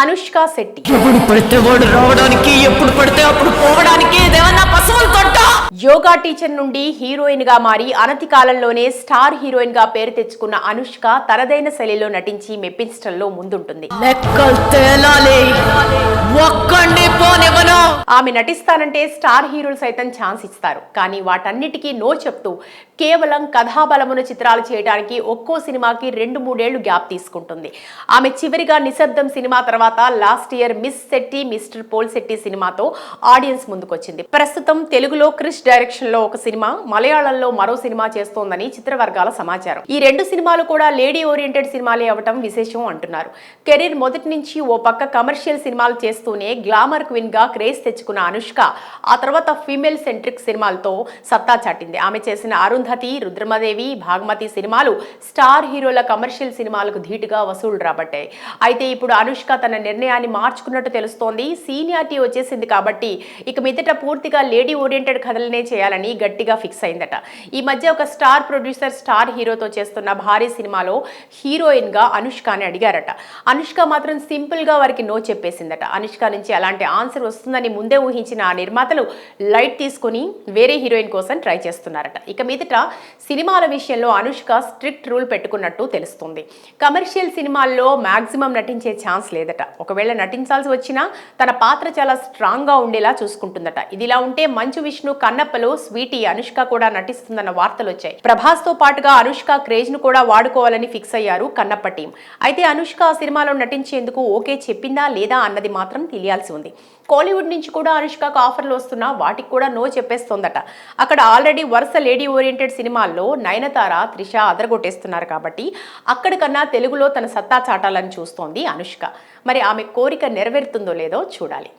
అనుష్క శెట్టి. ఎప్పుడు పడితే వాడు రావడానికి ఎప్పుడు పడితే అప్పుడు పోవడానికి ఇదేమన్నా పశువుల తొట్ట? యోగా టీచర్ నుండి హీరోయిన్గా మారి అనతి కాలంలోనే స్టార్ హీరోయిన్గా పేరు తెచ్చుకున్న అనుష్క తనదైన శైలిలో నటించి మెప్పించడంలో ముందుంటుంది. లెక్కలు తేలాలి. ఒక్కండి పోనివ్వను ఆమె నటిస్తానంటే స్టార్ హీరోలు సైతం ఛాన్స్ ఇస్తారు. కానీ వాటన్నిటికీ నో చెప్తూ కేవలం కథాబలమున చిత్రాలు చేయడానికి ఒక్కో సినిమాకి రెండు మూడేళ్ళు గ్యాప్ తీసుకుంటుంది. ఆమె చివరిగా నిశ్శబ్దం సినిమా తర్వాత last year miss Shetty mister Polishetty సినిమాతో ఆడియన్స్ ముందుకొచ్చింది. ప్రస్తుతం తెలుగులో క్రిష్ డైరెక్షన్లో ఒక సినిమా మలయాళంలో మరో సినిమా చేస్తోందని చిత్రవర్గాల సమాచారం. ఈ రెండు సినిమాలు కూడా లేడీ ఓరియంటెడ్ సినిమాలే అవటం విశేషం అంటున్నారు. కెరీర్ మొదటి నుంచి ఓ పక్క కమర్షియల్ సినిమాలు చేస్తూనే గ్లామర్ క్వీన్గా క్రేజ్ తెచ్చుకున్న అనుష్క ఆ తర్వాత ఫీమేల్ సెంట్రిక్ సినిమాలతో సత్తా చాటింది. ఆమె చేసిన అరుంధతి రుద్రమదేవి భాగమతి సినిమాలు స్టార్ హీరోల కమర్షియల్ సినిమాలకు ధీటుగా వసూళ్ళు రాబట్టాయి. అయితే ఇప్పుడు అనుష్క తన నిర్ణయాన్ని మార్చుకున్నట్టు తెలుస్తోంది. సీనియారిటీ వచ్చేసింది కాబట్టి ఇక మీదట పూర్తిగా లేడీ ఓరియంటెడ్ కథలనే చేయాలని గట్టిగా ఫిక్స్ అయిందట. ఈ మధ్య ఒక స్టార్ ప్రొడ్యూసర్ స్టార్ హీరోతో చేస్తున్న భారీ సినిమాలో హీరోయిన్గా అనుష్కని అడిగారట. అనుష్క మాత్రం సింపుల్గా వారికి నో చెప్పేసిందట. అనుష్క నుంచి అలాంటి ఆన్సర్ వస్తుందని ముందే ఊహించిన ఆ నిర్మాతలు లైట్ తీసుకుని వేరే హీరోయిన్ కోసం ట్రై చేస్తున్నారట. ఇక మీదట సినిమాల విషయంలో అనుష్క స్ట్రిక్ట్ రూల్ పెట్టుకున్నట్టు తెలుస్తుంది. కమర్షియల్ సినిమాల్లో మాక్సిమం నటించే ఛాన్స్ లేదట. ఒకవేళ నటించాల్సి వచ్చినా తన పాత్ర చాలా స్ట్రాంగ్గా ఉండేలా చూసుకుంటుందట. ఇదిలా ఉంటే మంచు విష్ణు కన్నప్పలో స్వీటీ అనుష్క కూడా నటిస్తుందన్న వార్తలు వచ్చాయి. ప్రభాస్తో పాటుగా అనుష్క క్రేజ్ను కూడా వాడుకోవాలని ఫిక్స్ అయ్యారు కన్నప్ప టీం. అయితే అనుష్క ఆ సినిమాలో నటించేందుకు ఓకే చెప్పిందా లేదా అన్నది మాత్రం తెలియాల్సి ఉంది. కోలీవుడ్ నుంచి కూడా అనుష్కకు ఆఫర్లు వస్తున్నా వాటికి కూడా నో చెప్పేస్తోందట. అక్కడ ఆల్రెడీ వరుస లేడీ ఓరియంటెడ్ సినిమాల్లో నయనతార త్రిష అదరగొట్టేస్తున్నారు కాబట్టి అక్కడికన్నా తెలుగులో తన సత్తా చాటాలని చూస్తోంది అనుష్క. మరి ఆమె కోరిక నెరవేరుతుందో లేదో చూడాలి.